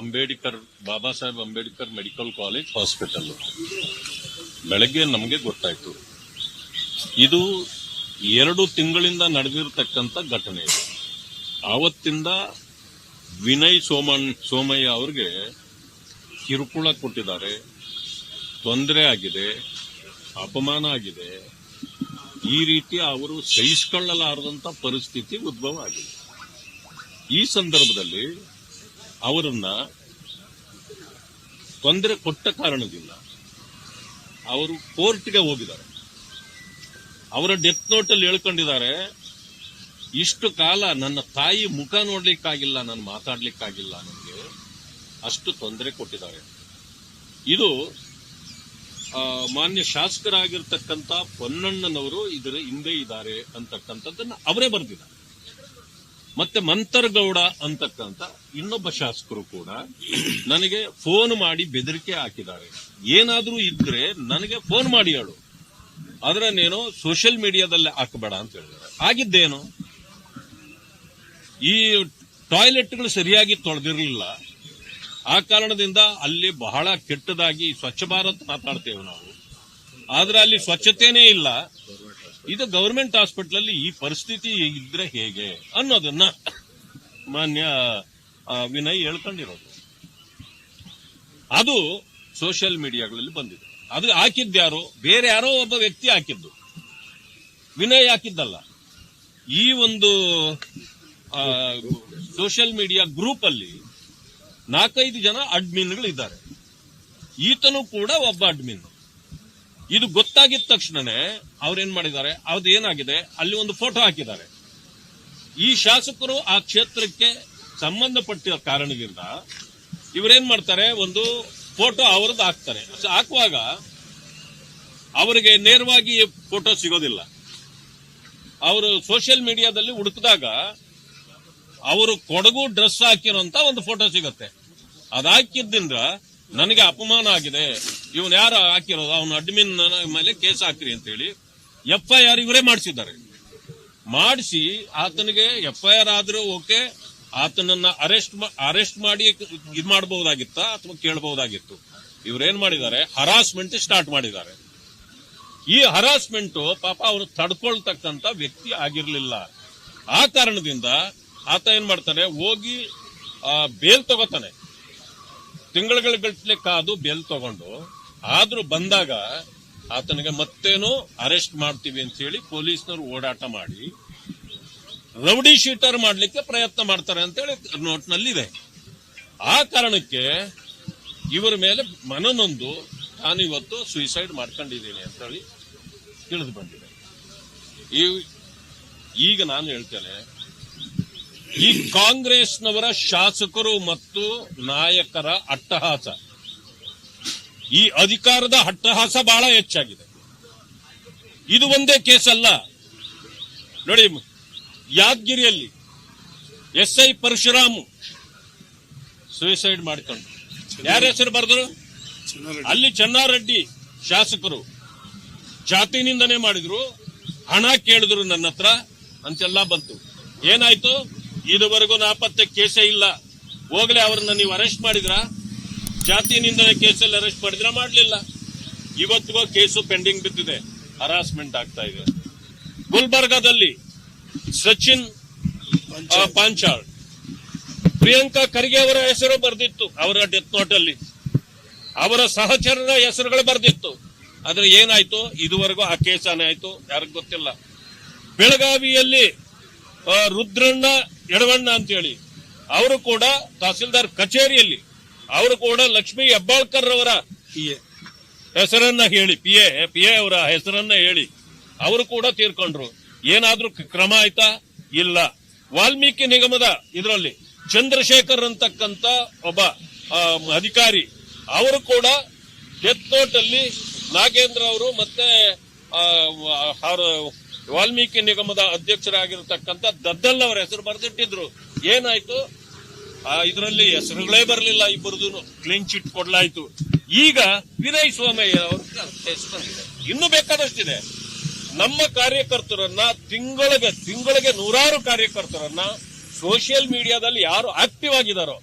Ambedkar, Baba Saheb Ambedkar medical college hospital. ಬೆಳಗ್ಗೆ ನಮಗೆ ಗೊತ್ತಾಯ್ತು. ಇದು ಎರಡು ತಿಂಗಳಿಂದ ನಡೆದಿರತಕ್ಕಂಥ ಘಟನೆ ಇದು. ಆವತ್ತಿಂದ ವಿನಯ್ ಸೋಮನ್ ಸೋಮಯ್ಯ ಅವ್ರಿಗೆ ಕಿರುಕುಳ ಕೊಟ್ಟಿದ್ದಾರೆ. ತೊಂದರೆ ಆಗಿದೆ, ಅಪಮಾನ ಆಗಿದೆ. ಈ ರೀತಿ ಅವರು ಸಹಿಸಿಕೊಳ್ಳಲಾರದಂತ ಪರಿಸ್ಥಿತಿ ಉದ್ಭವ ಆಗಿದೆ. ಈ ಸಂದರ್ಭದಲ್ಲಿ ಅವರನ್ನ ತೊಂದರೆ ಕೊಟ್ಟ ಕಾರಣದಿಂದ ಅವರು ಕೋರ್ಟ್ಗೆ ಹೋಗಿದ್ದಾರೆ. ಅವರ ಡೆತ್ ನೋಟ್ ಅಲ್ಲಿ ಹೇಳ್ಕೊಂಡಿದ್ದಾರೆ, ಇಷ್ಟು ಕಾಲ ನನ್ನ ತಾಯಿ ಮುಖ ನೋಡ್ಲಿಕ್ಕಾಗಿಲ್ಲ, ನಾನು ಮಾತಾಡ್ಲಿಕ್ಕಾಗಿಲ್ಲ ನನಗೆ ಅಷ್ಟು ತೊಂದರೆ ಕೊಟ್ಟಿದ್ದಾರೆ. ಇದು ಮಾನ್ಯ ಶಾಸಕರಾಗಿರ್ತಕ್ಕಂಥ ಪೊನ್ನಣ್ಣನವರು ಇದರ ಹಿಂದೆ ಇದ್ದಾರೆ ಅಂತಕ್ಕಂಥದ್ದನ್ನ ಅವರೇ ಬರೆದಿದ್ದಾರೆ. ಮತ್ತೆ ಮಂತರ್ಗೌಡ ಅಂತಕ್ಕಂಥ ಇನ್ನೊಬ್ಬ ಶಾಸಕರು ಕೂಡ ನನಗೆ ಫೋನ್ ಮಾಡಿ ಬೆದರಿಕೆ ಹಾಕಿದ್ದಾರೆ. ಏನಾದರೂ ಇದ್ರೆ ನನಗೆ ಫೋನ್ ಮಾಡಿ ಹೇಳು. ಆದ್ರೆ ನೀನು ಸೋಷಿಯಲ್ ಮೀಡಿಯಾದಲ್ಲಿ ಹಾಕಬೇಡ ಅಂತ ಹೇಳಿದ್ದಾರೆ. ಆಗಿದ್ದೇನು ಈ ಟಾಯ್ಲೆಟ್ಗಳು ಸರಿಯಾಗಿ ತೊಳೆದಿರಲಿಲ್ಲ. ಆ ಕಾರಣದಿಂದ ಅಲ್ಲಿ ಬಹಳ ಕೆಟ್ಟದಾಗಿ ಸ್ವಚ್ಛ ಭಾರತ್ ಮಾತಾಡ್ತೇವೆ ನಾವು. ಆದ್ರೆ ಅಲ್ಲಿ ಸ್ವಚ್ಛತೆನೇ ಇಲ್ಲ. ಇದು ಗವರ್ಮೆಂಟ್ ಹಾಸ್ಪಿಟಲ್ ಅಲ್ಲಿ ಈ ಪರಿಸ್ಥಿತಿ ಇದ್ರೆ ಹೇಗೆ ಅನ್ನೋದನ್ನ ಮಾನ್ಯ ವಿನಯ್ ಹೇಳ್ಕೊಂಡಿರೋದು. ಅದು ಸೋಷಿಯಲ್ ಮೀಡಿಯಾಗಳಲ್ಲಿ ಬಂದಿದೆ. ಅದು ಹಾಕಿದ್ಯಾರು ಬೇರೆ ಯಾರೋ ಒಬ್ಬ ವ್ಯಕ್ತಿ ಹಾಕಿದ್ದು. ವಿನಯ್ ಹಾಕಿದ್ದಲ್ಲ. ಈ ಒಂದು ಸೋಷಿಯಲ್ ಮೀಡಿಯಾ ಗ್ರೂಪ್ ಅಲ್ಲಿ ನಾಲ್ಕೈದು ಜನ ಅಡ್ಮಿನ್ಗಳು ಇದ್ದಾರೆ ಈತನು ಕೂಡ ಒಬ್ಬ ಅಡ್ಮಿನ್. ಇದು ಗೊತ್ತಾಗಿದ ತಕ್ಷಣನೇ ಅವ್ರೇನ್ ಮಾಡಿದ್ದಾರೆ? ಏನಾಗಿದೆ? ಅಲ್ಲಿ ಒಂದು ಫೋಟೋ ಹಾಕಿದ್ದಾರೆ. ಈ ಶಾಸಕರು ಆ ಕ್ಷೇತ್ರಕ್ಕೆ ಸಂಬಂಧಪಟ್ಟ ಕಾರಣದಿಂದ ಇವರೇನ್ ಮಾಡ್ತಾರೆ? ಒಂದು ಫೋಟೋ ಅವರದ್ದು ಹಾಕ್ತಾರೆ. ಹಾಕುವಾಗ ಅವರಿಗೆ ನೇರವಾಗಿ ಫೋಟೋ ಸಿಗೋದಿಲ್ಲ. ಅವರು ಸೋಷಿಯಲ್ ಮೀಡಿಯಾದಲ್ಲಿ ಹುಡುಕಿದಾಗ ಅವರು ಕೊಡಗು ಡ್ರೆಸ್ ಹಾಕಿರೋಂತ ಒಂದು ಫೋಟೋ ಸಿಗುತ್ತೆ. ಅದಾಕಿದ್ದಿಂದ ನನಗೆ ಅಪಮಾನ ಆಗಿದೆ. ಇವನ್ ಯಾರು ಹಾಕಿರೋದು? ಅವನ ಅಡ್ಮಿನ್ ಮೇಲೆ ಕೇಸ್ ಹಾಕ್ರಿ ಅಂತ ಹೇಳಿ ಎಫ್ ಐ ಆರ್ ಇವರೇ ಮಾಡಿಸಿದ್ದಾರೆ. ಮಾಡಿಸಿ ಆತನಿಗೆ ಎಫ್ ಐ ಆರ್ ಆದ್ರೂ ಓಕೆ, ಆತನನ್ನ ಅರೆಸ್ಟ್ ಅರೆಸ್ಟ್ ಮಾಡಿ ಇದ್ ಮಾಡಬಹುದಾಗಿತ್ತ ಅಥವಾ ಕೇಳಬಹುದಾಗಿತ್ತು? ಇವ್ರೇನ್ ಮಾಡಿದ್ದಾರೆ? ಹರಾಸ್ಮೆಂಟ್ ಸ್ಟಾರ್ಟ್ ಮಾಡಿದ್ದಾರೆ. ಈ ಹರಾಸ್ಮೆಂಟ್ ಪಾಪ ಅವರು ತಡ್ಕೊಳ್ತಕ್ಕಂತ ವ್ಯಕ್ತಿ ಆಗಿರ್ಲಿಲ್ಲ. ಆ ಕಾರಣದಿಂದ ಆತ ಏನ್ ಮಾಡ್ತಾನೆ? ಹೋಗಿ ಬೇಲ್ ತಗೋತಾನೆ. ತಿಂಗಳುಗಳ ಗಟ್ಟಲೆ ಕಾದು ಬೆಲ್ ತಗೊಂಡು, ಆದ್ರೂ ಬಂದಾಗ ಆತನಿಗೆ ಮತ್ತೇನೋ ಅರೆಸ್ಟ್ ಮಾಡ್ತೀವಿ ಅಂತ ಹೇಳಿ ಪೊಲೀಸ್ನವರು ಓಡಾಟ ಮಾಡಿ, ರೌಡಿ ಶೀಟರ್ ಮಾಡಲಿಕ್ಕೆ ಪ್ರಯತ್ನ ಮಾಡ್ತಾರೆ ಅಂತೇಳಿ ನೋಟ್ನಲ್ಲಿದೆ. ಆ ಕಾರಣಕ್ಕೆ ಇವರ ಮೇಲೆ ಮನನೊಂದು, ನಾನು ಇವತ್ತು ಸುಯಿಸೈಡ್ ಮಾಡ್ಕೊಂಡಿದ್ದೀನಿ ಅಂತ ಹೇಳಿ ತಿಳಿದು ಬಂದಿದೆ. ಈಗ ನಾನು ಹೇಳ್ತೇನೆ ಈ ಕಾಂಗ್ರೆಸ್ನವರ ಶಾಸಕರು ಮತ್ತು ನಾಯಕರ ಅಟ್ಟಹಾಸ. ಈ ಅಧಿಕಾರದ ಅಟ್ಟಹಾಸ ಬಹಳ ಹೆಚ್ಚಾಗಿದೆ. ಇದು ಒಂದೇ ಕೇಸ್ ಅಲ್ಲ ನೋಡಿ, ಯಾದಗಿರಿಯಲ್ಲಿ ಎಸ್ ಐ ಪರಶುರಾಮು ಸುಯಿಸೈಡ್ ಮಾಡಿಕೊಂಡು ಯಾರ ಹೆಸರು ಬರೆದ್ರು? ಅಲ್ಲಿ ಚೆನ್ನಾರೆಡ್ಡಿ ಶಾಸಕರು ಜಾತಿ ನಿಂದನೆ ಮಾಡಿದ್ರು. ಹಣ ಕೇಳಿದ್ರು ನನ್ನ ಹತ್ರ, ಅಂತೆಲ್ಲ ಬಂತು. ಏನಾಯ್ತು? ಇದುವರೆಗೂ ನಾಪತ್ತೆ ಕೇಸೇ ಇಲ್ಲ. ಹೋಗ್ಲೇ ಅವ್ರನ್ನ ನೀವು ಅರೆಸ್ಟ್ ಮಾಡಿದ್ರ? ಜಾತಿ ನಿಂದನೆ ಕೇಸಲ್ಲಿ ಅರೆಸ್ಟ್ ಮಾಡಿದ್ರ? ಮಾಡಲಿಲ್ಲ. ಇವತ್ತಿಗೂ ಕೇಸು ಪೆಂಡಿಂಗ್ ಬಿದ್ದಿದೆ. ಹರಾಸ್ಮೆಂಟ್ ಆಗ್ತಾ ಇದೆ. ಗುಲ್ಬರ್ಗಾದಲ್ಲಿ ಸಚಿನ್ ಪಾಂಚಾಳ್. ಪ್ರಿಯಾಂಕಾ ಖರ್ಗೆ ಅವರ ಹೆಸರು ಬರೆದಿತ್ತು ಅವರ ಡೆತ್ ನೋಟ್ ಅಲ್ಲಿ ಅವರ ಸಹಚರರ ಹೆಸರುಗಳು ಬರೆದಿತ್ತು. ಆದ್ರೆ ಏನಾಯ್ತು? ಇದುವರೆಗೂ ಆ ಕೇಸ್ ಆಯ್ತು. ಯಾರಿಗೂ ಗೊತ್ತಿಲ್ಲ. ಬೆಳಗಾವಿಯಲ್ಲಿ ರುದ್ರಣ್ಣ ಎಡವಣ್ಣ ಅಂತೇಳಿ. ಅವರು ಕೂಡ ತಹಸೀಲ್ದಾರ್ ಕಚೇರಿಯಲ್ಲಿ ಅವರು ಕೂಡ ಲಕ್ಷ್ಮೀ ಹೆಬ್ಬಾಳ್ಕರ್ ಅವರ ಹೆಸರನ್ನ ಹೇಳಿ ಪಿ ಎ ಪಿ ಎ ಅವರ ಹೆಸರನ್ನ ಹೇಳಿ ಅವರು ಕೂಡ ತೀರ್ಕೊಂಡ್ರು. ಏನಾದ್ರೂ ಕ್ರಮ ಆಯ್ತಾ? ಇಲ್ಲ. ವಾಲ್ಮೀಕಿ ನಿಗಮದ ಇದರಲ್ಲಿ ಚಂದ್ರಶೇಖರ್ ಅಂತಕ್ಕಂತ ಒಬ್ಬ ಅಧಿಕಾರಿ ಅವರು ಕೂಡ ಡೆತ್ ನೋಟ್ ಅಲ್ಲಿ ನಾಗೇಂದ್ರ ಅವರು ಮತ್ತೆ ವಾಲ್ಮೀಕಿ ನಿಗಮದ ಅಧ್ಯಕ್ಷರಾಗಿರತಕ್ಕಂಥ ದದ್ದಲ್ ಅವರ ಹೆಸರು ಬರೆದಿಟ್ಟಿದ್ರು. ಏನಾಯ್ತು? ಇದರಲ್ಲಿ ಹೆಸರುಗಳೇ ಬರಲಿಲ್ಲ ಇಬ್ಬರದು ಕ್ಲೀನ್ ಚಿಟ್ ಕೊಡ್ಲಾಯ್ತು. ಈಗ ವಿನಯ್ ಸೋಮಯ್ಯ ಅವ್ರ ಇನ್ನೂ ಬೇಕಾದಷ್ಟಿದೆ. ನಮ್ಮ ಕಾರ್ಯಕರ್ತರನ್ನ ತಿಂಗಳಿಗೆ ತಿಂಗಳಿಗೆ ನೂರಾರು ಕಾರ್ಯಕರ್ತರನ್ನ ಸೋಷಿಯಲ್ ಮೀಡಿಯಾದಲ್ಲಿ ಯಾರು ಆಕ್ಟಿವ್ ಆಗಿದಾರೋ